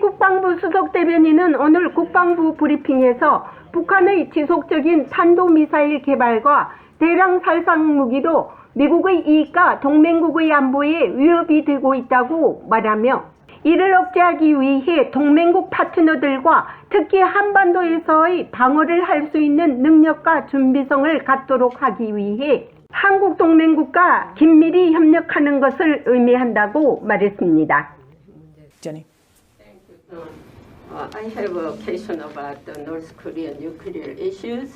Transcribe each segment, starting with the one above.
국방부 수석 대변인은 오늘 국방부 브리핑에서 북한의 지속적인 탄도미사일 개발과 대량 살상 무기로 미국의 이익과 동맹국의 안보에 위협이 되고 있다고 말하며 이를 억제하기 위해 동맹국 파트너들과 특히 한반도에서의 방어를 할 수 있는 능력과 준비성을 갖도록 하기 위해 한국 동맹국과 긴밀히 협력하는 것을 의미한다고 말했습니다. Jenny. Uh, I have a question about the North Korean nuclear issues.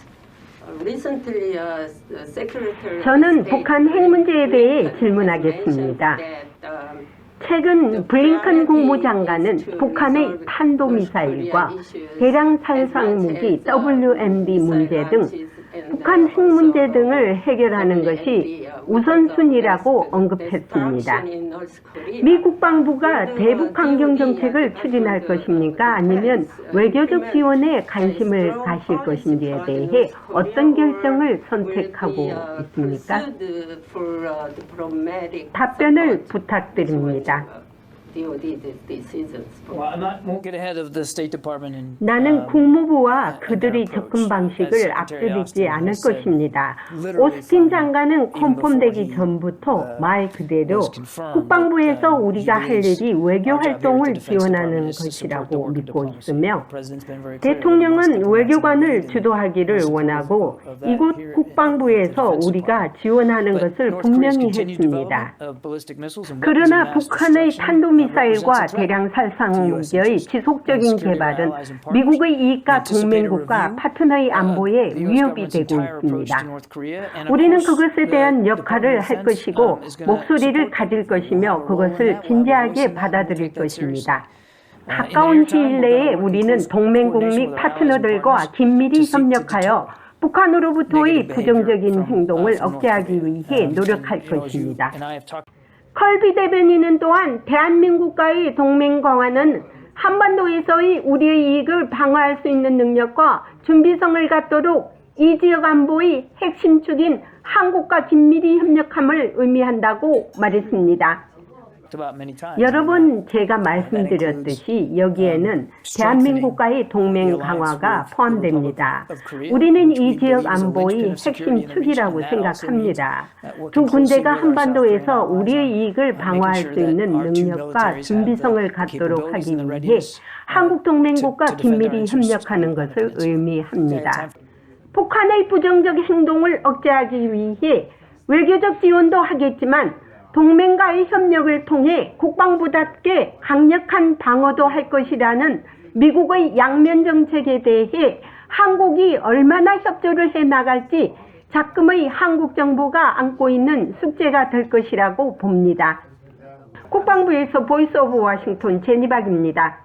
Uh, Recently, uh, the Secretary of 저는 북한 핵 문제에 대해 질문하겠습니다. um, 최근 블링컨 국무장관은 북한의 탄도미사일과 대량 살상 무기 WMD 문제 등 북한 핵 문제 등을 해결하는 것이 우선순위라고 언급했습니다. 미 국방부가 대북 환경 정책을 추진할 것입니까? 아니면 외교적 지원에 관심을 가실 것인지에 대해 어떤 결정을 선택하고 있습니까? 답변을 부탁드립니다. Well, I'm not, won't get ahead of the State Department and 나는 um, 국무부와 their 접근 방식을 Austin 않을 것입니다. 오스틴 장관은 컨펌되기 전부터 uh, 말 그대로 국방부에서 um, 우리가 할 일이 외교 활동을 지원하는 것이라고 믿고. 있으며 대통령은 외교관을 주도하기를 원하고 이곳 국방부에서 우리가 Department. 지원하는 것을 분명히 했습니다. 그러나 북한의 destruction 탄도미사일과 threat 대량 살상 to US 무기의 interests 지속적인 개발은. 미국의 이익과 동맹국과 파트너의 uh, 안보에 위협이 되고 있습니다. 우리는 그것에 대한 역할을 할 것이고 um, 목소리를 가질 것이며 그것을 진지하게. 받아들일. 것입니다. Uh, 가까운 시일 내에 우리는 동맹국 및 파트너들과 긴밀히 협력하여 북한으로부터의 부정적인 행동을 uh, 억제하기. 위해 Um, 노력할 것입니다. 컬비 대변인은 또한 대한민국과의 동맹 강화는 한반도에서의 우리의 이익을 방어할 수 있는 능력과 준비성을 갖도록 이 지역 안보의 핵심 축인 한국과 긴밀히 협력함을 의미한다고 말했습니다. About many times. 여러 번 제가 말씀드렸듯이 여기에는 대한민국과의 동맹 강화가 포함됩니다. 우리는 이 지역 안보의 핵심 축이라고 생각합니다. 두 군대가 한반도에서 우리의 이익을 방어할 수 있는 능력과 준비성을 갖도록 하기 위해 한국 동맹국과 긴밀히 협력하는 것을 의미합니다. 북한의 부정적 행동을 억제하기 위해 외교적 지원도 하겠지만 동맹과의 협력을 통해 국방부답게 강력한 방어도 할 것이라는 미국의 양면 정책에 대해 한국이 얼마나 협조를 해 나갈지 작금의 한국 정부가 안고 있는 숙제가 될 것이라고 봅니다. 국방부에서 보이스 오브 워싱턴 제니박입니다.